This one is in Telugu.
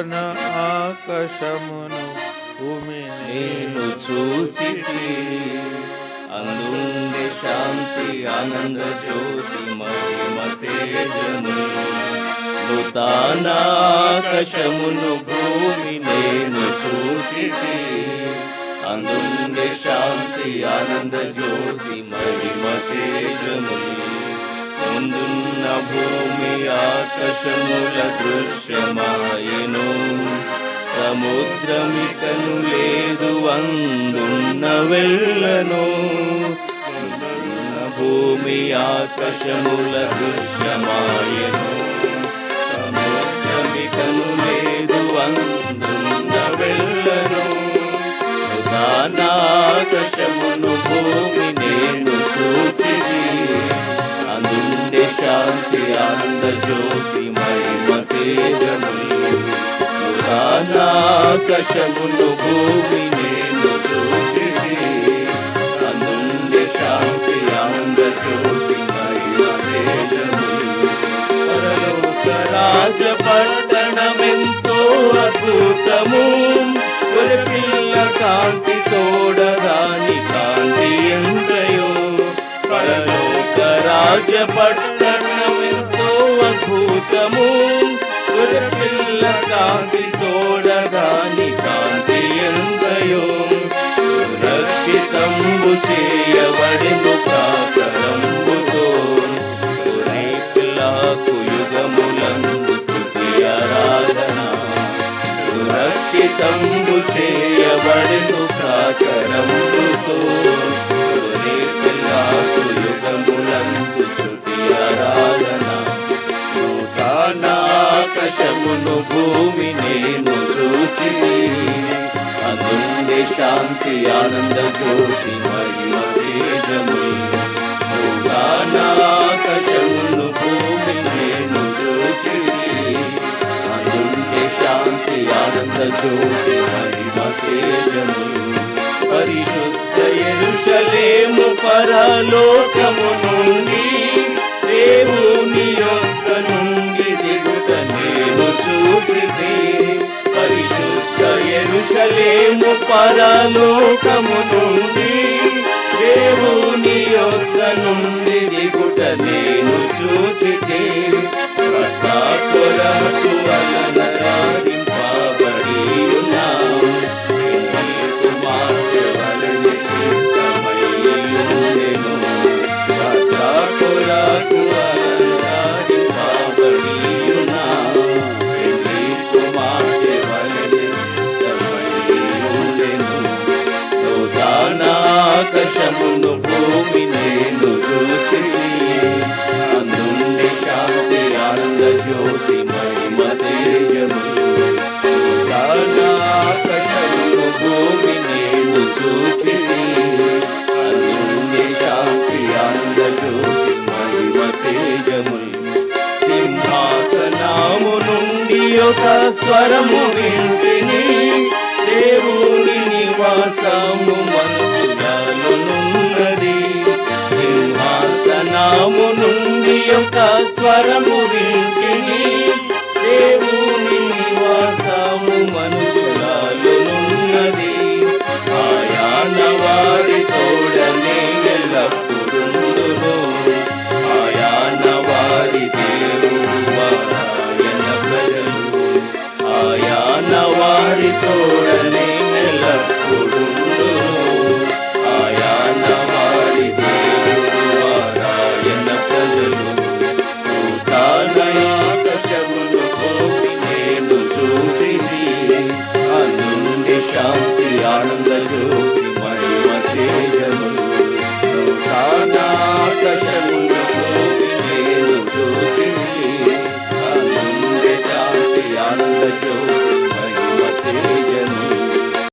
లోకాన ఆకాశమును భూమి నేను చూచి అందుంది శాంతి ఆనంద జ్యోతి మహిమ తేజము. నూతనాకాశమును భూమి నేను చూచి అందుంది శాంతి ఆనంద జ్యోతి మహిమ తేజము. ముందున్న భూమి ఆకాశముల దృశ్యమాయను. సముద్రమికను లేదు అందున్న వెళ్ళను. భూమి ఆకాశముల దృశ్యమాయను. సముద్రమికను లేదు అందున్న వెళ్ళను. ఆకాశమును ఆనంద జ్యోతి మహిమ తేజములు ఆకాశమును భూమి నేను చూచిది అందుండే శాంతి ఆనంద జ్యోతి మహిమ తేజములు పరలోక రాజ పట్టణమెంతో అద్భుతము పిల్ల కాంతి తోడదాని కాంతి ఎంతయో పరలోక రాజ కాంతి తోడదాని కాంతి ఎంతయో? సురక్షితంబు చేయబడిందు ప్రాకరంబుతో పిల్లకు యుగములందు స్థుతి ఆరాధన. సురక్షితంబు చేయబడిను కాకరంబుతో పిల్లకు యుగములందు స్థుతి ఆరాధన. ఆకాశమును భూమి నేను చూచి అందుండే శాంతి ఆనంద జ్యోతి మహిమ తేజము. నూతనాకాశమును భూమి నేను చూచి అందుండే శాంతి ఆనంద జ్యోతి మహిమ తేజము. పరిశుద్ధ ఎరుషలేము పరలోకము ఎరుషలేము పరలోకము నుండి దేవుని యొక్క నుండి దిగుట నేను చూచితే నూతనాకాశమును భూమి నేను చూచి అందుండి శాంతి ఆనంద జ్యోతి మహిమ తేజము నూతనాకాశమును భూమి నేను చూచి అందుండి శాంతి ఆనంద జ్యోతి మహిమ తేజము సింహాసనాము నుండి ఒక స్వరము వింటే స్వరము వింటిని దేవుని నివాసము మనుషులనున్నది ఆయా వారి తోడనే ఎల్లప్పుడూ